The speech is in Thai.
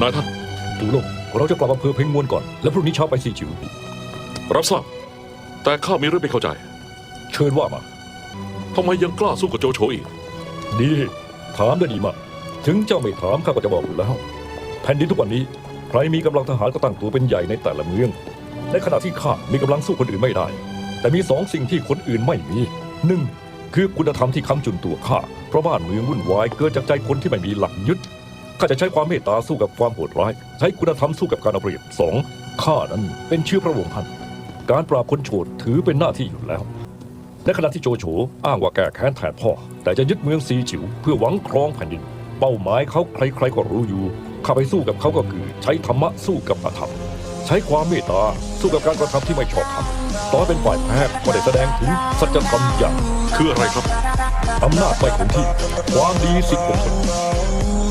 นายท่านตูลงเราจะกลับอำเภอเพ่งมวนก่อน แล้วพรุ่งนี้เช้าไปสีจิ๋วรับทราบ แต่ข้ามีเรื่องไม่เข้าใจเชิญว่ามาทำไมยังกล้าสู้กับโจโฉอีก ดีถามได้ดีมาก ถึงเจ้าไม่ถามข้าก็จะบอกอยู่แล้ว แผ่นดินทุกวันนี้ ใครมีกำลังทหารก็ตั้งตัวเป็นใหญ่ในแต่ละเมือง ในขณะที่ข้ามีกำลังสู้คนอื่นไม่ได้ แต่มีสองสิ่งที่คนอื่นไม่มีหนึ่งคือคุณธรรมที่ค้ำจุนตัวข้าเพราะบ้านเมืองวุ่นวายเกิดจากใจคนที่ไม่มีหลักยึด ข้าจะใช้ความเมตตาสู้กับความโหดร้าย ใช้คุณธรรมสู้กับการเอาเปรียบสองข้านั้นเป็นชื่อพระวงศ์ท่านการปราบคนโฉดถือเป็นหน้าที่อยู่แล้วในขณะที่โจโฉอ้างว่าแก้แค้นแทนพ่อ แต่จะยึดเมืองซีจิ๋วเพื่อหวังครองแผ่นดิน เป้าหมายเขาใครๆก็รู้อยู่ข้าไปสู้กับเขาก็คือ ใช้ธรรมะสู้กับอธรรม ใช้ความเมตตาสู้กับการกระทำที่ไม่ชอบธรรมตอให้เป็นฝ่ายแพ้ก็ได้แสดงถึงสัจธรรมอย่าง คืออะไรครับอำนาจไม่คงที่ ความดีสิทธิ์คงทน